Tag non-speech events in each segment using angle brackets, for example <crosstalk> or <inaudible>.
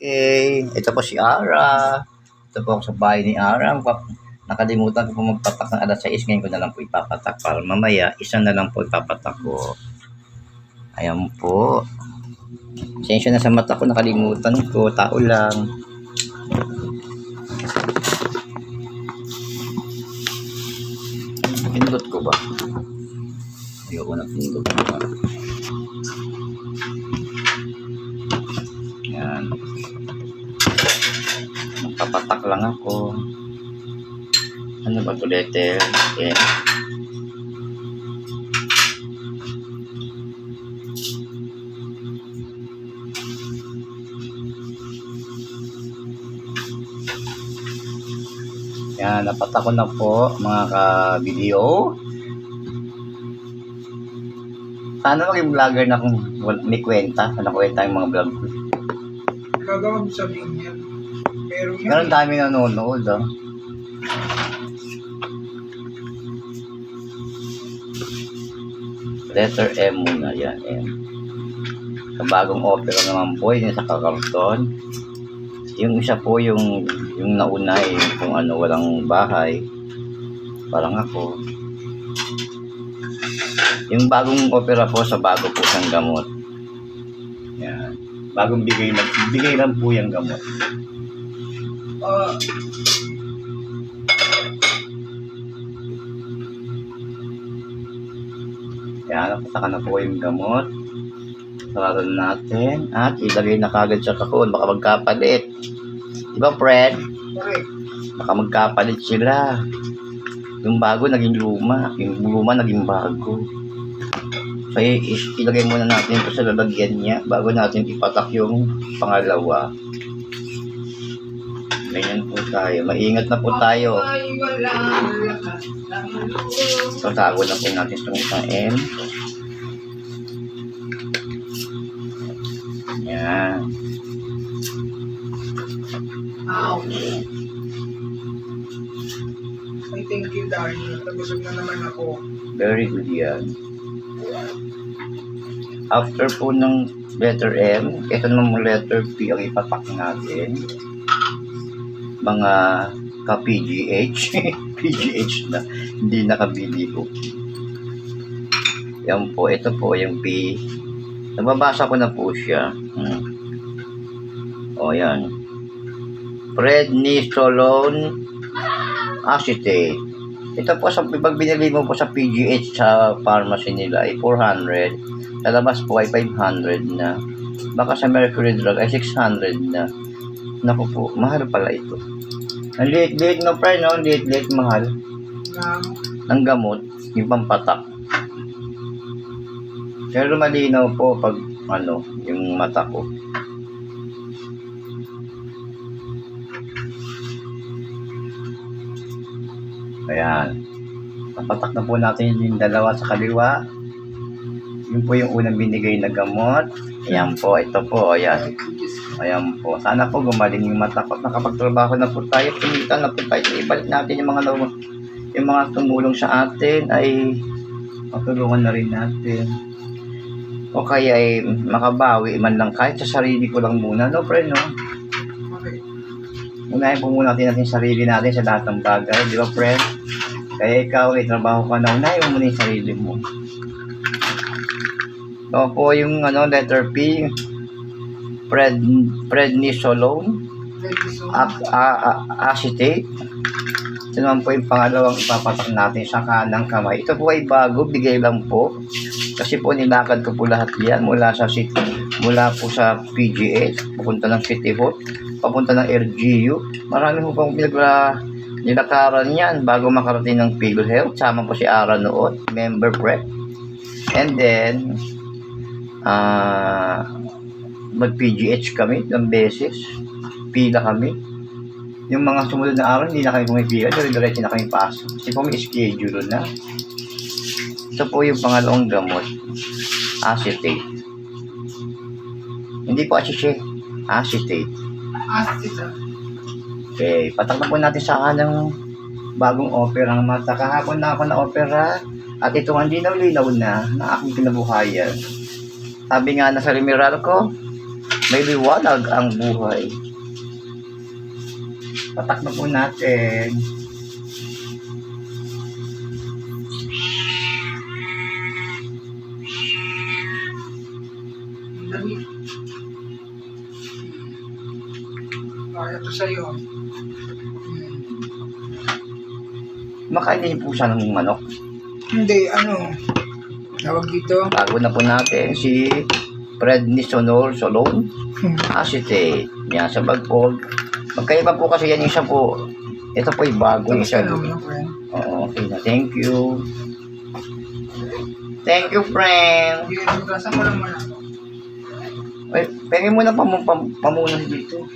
Okay, ito po si Ara. Ito po sa bahay ni Ara. Nakalimutan ko po magpatak ng alas 6. Ngayon ko na lang po ipapatak para mamaya isa na lang po ipapatak ko. Ayan po. Sensya na sa mata ko, nakalimutan ko. Tao lang. Pindot ko ba? Ayoko na pindot ko ba? Magpapatak lang ako. Ano ba ito letter? Okay. Yan, napatak ko na po mga ka-video. Sana maging vlogger na kung may kwenta. Ano kwenta yung mga vlog ko. Gagawin sabihin yan. Meron yan. Meron dami nanonood, ah. Letter M muna, yan, M. Sa bagong opera naman po, yun sa kakarton. Yung isa po, yung, yung nauna, eh, kung ano, walang bahay. Parang ako. Yung bagong opera po, sa bago po siyang gamot. Yan. Bagong bigay lang, bigay lang po yung gamot. Ah, Yan, napataka na po yung gamot. Sarado na natin. At ilagay na kagad sa kahon. Baka magkapalit. Di ba, Fred? correct. Baka magkapalit sila. Yung bago naging luma. Yung luma naging bago. I- ilagay muna natin ito sa lalagyan niya bago natin ipatak yung pangalawa. Ganyan po tayo. Maingat na po tayo. So, tago na po natin itong isang M. Yan. Ouch. Ay, thank you, darling. Nabusog na naman ako. Very good yan. After po ng letter M, ito naman letter P ang ipapak natin. Mga ka-PGH. <laughs> PGH na. Hindi nakabili po. Yan po. Ito po yung P. Nababasa ko na po siya. Hmm. O, yan. Prednisolone acetate. Ito po sa pag binili mo po sa PGH sa pharmacy nila ay 400. Sa labas po ay 500 na. Baka sa Mercury Drug ay 600 na. Naku po, mahal pala ito. Ang liit-liit no, pre, no? Ang liit-liit mahal. Na, Ng gamot, yung pampatak. Pero malinaw po pag, ano, yung mata ko. Ayan. Napatak na po natin yung dalawa sa kaliwa. Yun po yung unang binigay na gamot. Ayan po, ito po, ayan. Ayan po. Sana po gumaling yung mata ko. Nakapagtrabaho na po tayo. Pinita na po tayo. Ibalik natin yung mga yung mga tumulong sa atin ay matulungan na rin natin. O kaya ay makabawi man lang kahit sa sarili ko lang muna. No, friend, no? Unahin po muna natin natin sarili natin sa lahat ng bagay. Di ba, friend? Kaya ikaw, may trabaho ka na. Unahin mo muna yung sarili mo. Ito po yung ano, letter P. Pred, prednisolone. So a- a- acetate. Ito naman po yung pangalawang ipapatak natin sa kanang kamay. Ito po ay bago, bigay lang po. Kasi po nilakad ko po lahat yan mula sa city, mula po sa PGH, papunta ng City Hall, papunta ng LGU. Marami po pong pinagla nilakaran yan bago makarating ng PhilHealth. Sama po si Ara noon, member prep. And then, ah mag-PGH kami ng beses. Pila kami. Yung mga sumunod na araw, hindi na kami pumipila. Dire-diretso na kami pasok. Kasi po may schedule na. Ito po yung pangalawang gamot. Acetate. Hindi po acetate. Acetate. Okay, patak na po natin sa kanang bagong opera ng mata. Kahapon na ako na opera at ito ang linaw-linaw na na aking kinabuhayan. Sabi nga na sa Rimiral ko, may liwanag ang buhay. Patak na po natin. Kaya to sa'yo. Makain din po siya ng manok. Hindi, ano, tawag dito. Bago na po natin si prednisonol solon acetate. Yan sa bagpog. Magkaiba po kasi yan isa po. Ito po yung isa. Ano, no, friend? Oo, okay na. Thank you. Thank you, friend. Ay, penge mo na pam pam dito.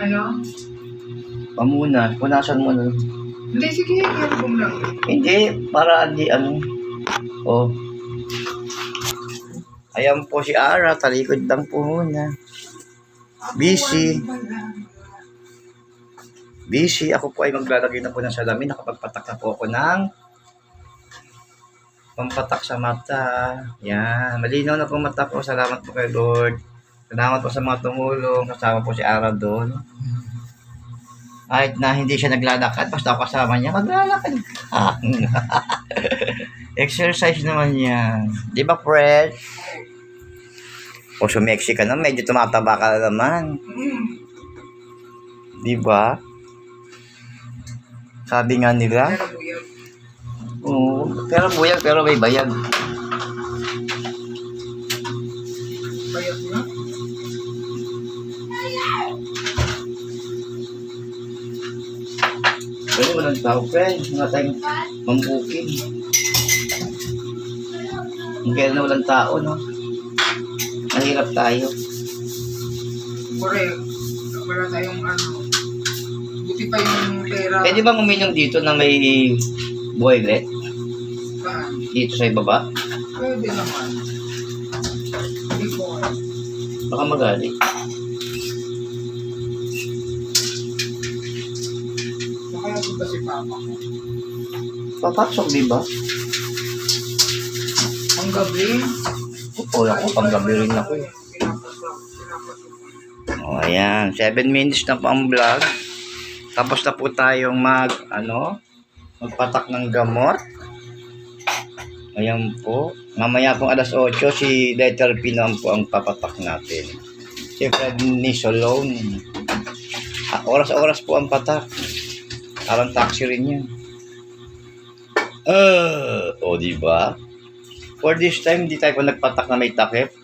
Ano? Pamunan. Punasan mo na. Hindi, sige, album lang. Hindi, para di ano. Oh. Ayan po si Ara, talikod lang po muna. Busy. Busy. Ako po ay maglalagay na po ng salamin. Nakapagpatak na po ako ng pampatak sa mata. Yan. Malinaw na po mata ko. Salamat po kay Lord. Salamat po sa mga tumulong. Kasama po si Ara doon. Kahit na hindi siya naglalakad, basta ako kasama niya, maglalakad ka. <laughs> Exercise naman yan. Di ba, Fred? O sumexy ka na, medyo tumataba ka na naman. Di ba? Sabi nga nila, oo, pero buyag, pero may bayag. Bayag na. Pero walang tao, Fred. Mga tayong mambukin. Ang kaya na walang tao, no? Mahirap tayo. Correct. Wala tayong ano. Buti pa yung pera. Pwede bang uminom dito na may boylet? Saan? Dito sa ibaba? Pwede naman. Ko alam. Baka magalit. Ba si Papa? Papasok, di ba? Ang gabi. Oo, ako, panggabi rin ako eh. O, ayan. 7 minutes na po ang vlog. Tapos na po tayong mag, ano, magpatak ng gamot. Ayan po. Mamaya pong alas 8, si Letter P naman po ang papatak natin. Si Fred Nisolone. Ah, oras-oras po ang patak. Parang taxi rin yan. Uh, o, di ba? For this time, hindi tayo nagpatak na may takip.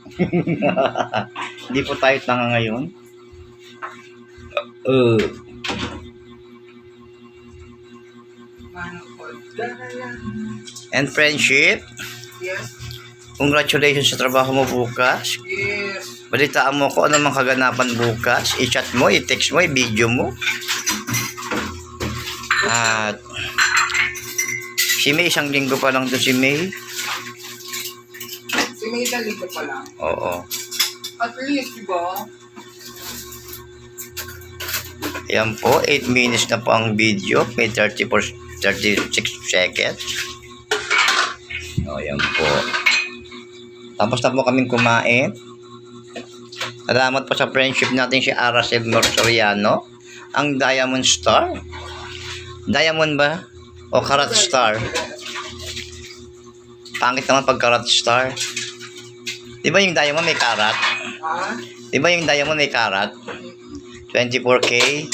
<laughs> Hindi po tayo tanga ngayon. Uh, and friendship, Yes. congratulations sa trabaho mo bukas. Yes. Balitaan mo ko ano mang kaganapan bukas. I-chat mo, i-text mo, i-video mo. At si May, isang linggo pa lang to si May. Si May daligo pa lang. Oo. At least, di ba? Ayan po, 8 minutes na po ang video. May 34, 36 seconds. O, ayan po. Tapos na po kaming kumain. Salamat po sa friendship natin si Aracel Soriano. Ang Diamond Star. Diamond ba? O Karat Star? Pangit naman pag Karat Star. Di ba yung diamond may karat? Di ba yung diamond may karat? 24K.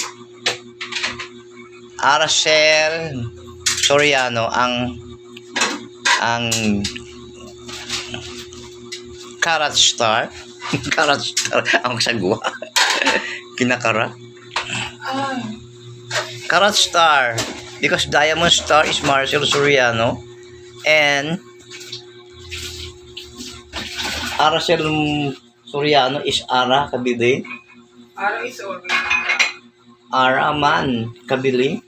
Aracel Soriano ang ang Karat Star. <laughs> Karat Star. Ang sagwa. <laughs> Kinakarat. Ay. Karat Star. Because Diamond Star is Marcel Soriano. And Aracel Soriano is Ara Kabili. Ara is Ara. Man Kabili.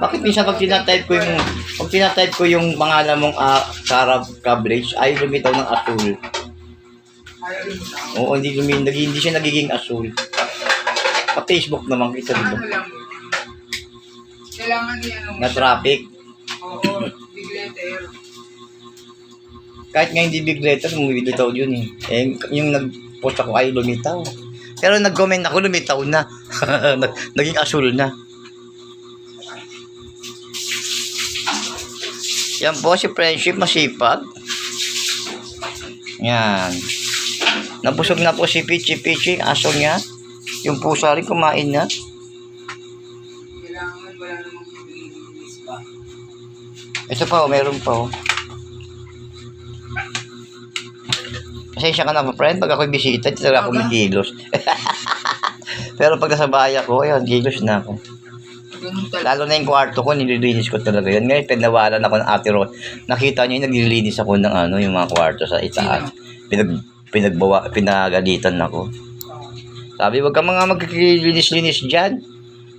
Bakit minsan pag tinatype ko yung pag tinatype ko yung pangalan mong uh, Sarah Cabbage ay lumitaw ng asul. Oo, hindi lumi, nag, hindi siya nagiging asul. Sa Facebook naman kita Ano dito. lang. Kailangan ni ano Na traffic. Oo, big letter. Kahit nga hindi big letter, bumibitaw yun eh. Eh, yung nag-post ako ay lumitaw. Pero nag-comment ako, lumitaw na. <laughs> Nag- Naging asul na. Yan po si Friendship masipag. Yan. Nabusog na po si Pichi Pichi, aso niya. Yung pusa rin kumain na. Kailangan wala namang ba? Ito pa, oh, meron pa. Oh. Pasensya ka na friend. Pag ako'y bisita, talaga ako gilos. <laughs> Pero pag nasa bahay ako, ayun, gilos na ako. Lalo na yung kwarto ko, nililinis ko talaga yun. Ngayon, pinawalan ako ng ate Rose. Nakita niyo yung naglilinis ako ng ano, yung mga kwarto sa itaas. Pinag, pinagbawa, pinagalitan ako. Sabi, wag ka mga magkikilinis-linis dyan.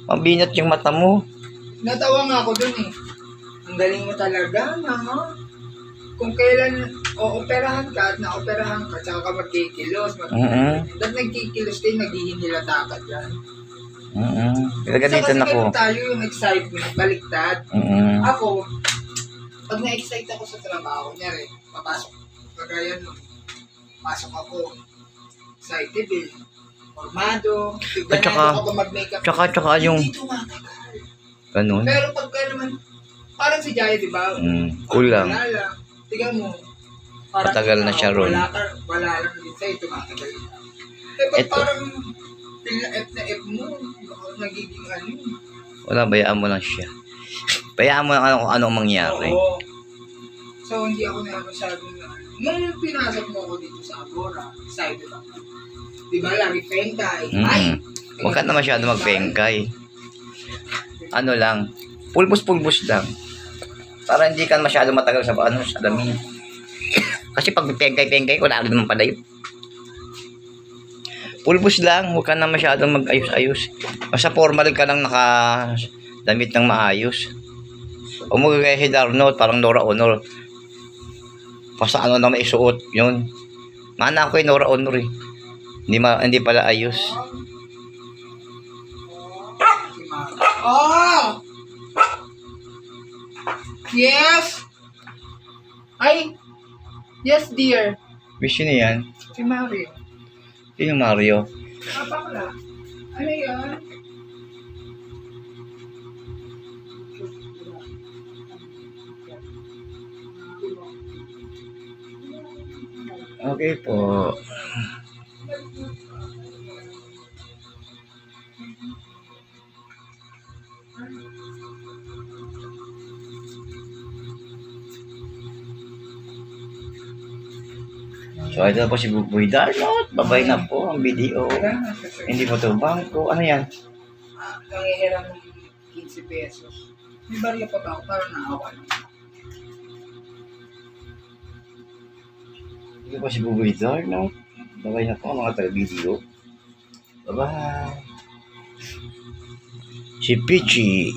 Mabinat yung mata mo. Natawa nga ako dun eh. Ang galing mo talaga, mama. Kung kailan ooperahan ka at naoperahan ka, tsaka ka magkikilos. Mag- Mm-mm. Dahil nagkikilos din, naghihinilata ka dyan. Pinagalitan kasi ako. ganun tayo yung excitement, baliktad. Mm-mm. Ako, pag na-excite ako sa trabaho, niya rin, papasok, kagaya nun, pasok ako, excited eh, formado, At saka-. Tsaka, tsaka yung, ganun. Pero pagka naman, parang si Jaya, di ba? Mm, kulang. Tingnan mo. Parang Matagal na siya ron. Wala, wala lang din sa'yo, tumatagal na. Eh, parang na F na F mo, nagiging ano. Wala, bayaan mo lang siya. Bayaan mo lang ano, kung anong mangyari. Oo. So, hindi ako na masyadong na. Nung pinasok mo ako dito sa Agora, excited ako. Di ba, Larry Pengkay? Ay! Mm. Huwag ka na masyado magpengkay. Ano lang, pulbos-pulbos lang. Para hindi ka masyado matagal sa ano, sa lamin. Kasi pag pengkay-pengkay, wala rin naman pala yun. Pulbos lang, huwag ka na masyadong mag-ayos-ayos. Basta formal ka lang naka damit ng maayos. O mo gagaya si Darno, parang Nora Honor. Basta ano na may isuot, yun. Mana ako yung Nora Honor eh. Hindi, ma, hindi pala ayos. Oh! Yes! Ay! Yes, dear. Wish niya yan. Si Mario. Sino Mario? Kapakla. Ano Okay po. So, ito na po si Buboy Darnot. Babay na po ang video. Hindi po ito bangko. Ano yan? Ah, nangihiram ng 15 pesos. May barya pa ba ako? Parang naawa lang. Ito po si Buboy Darnot. Babay na po mga taga-video. Bye-bye. Si Pichi.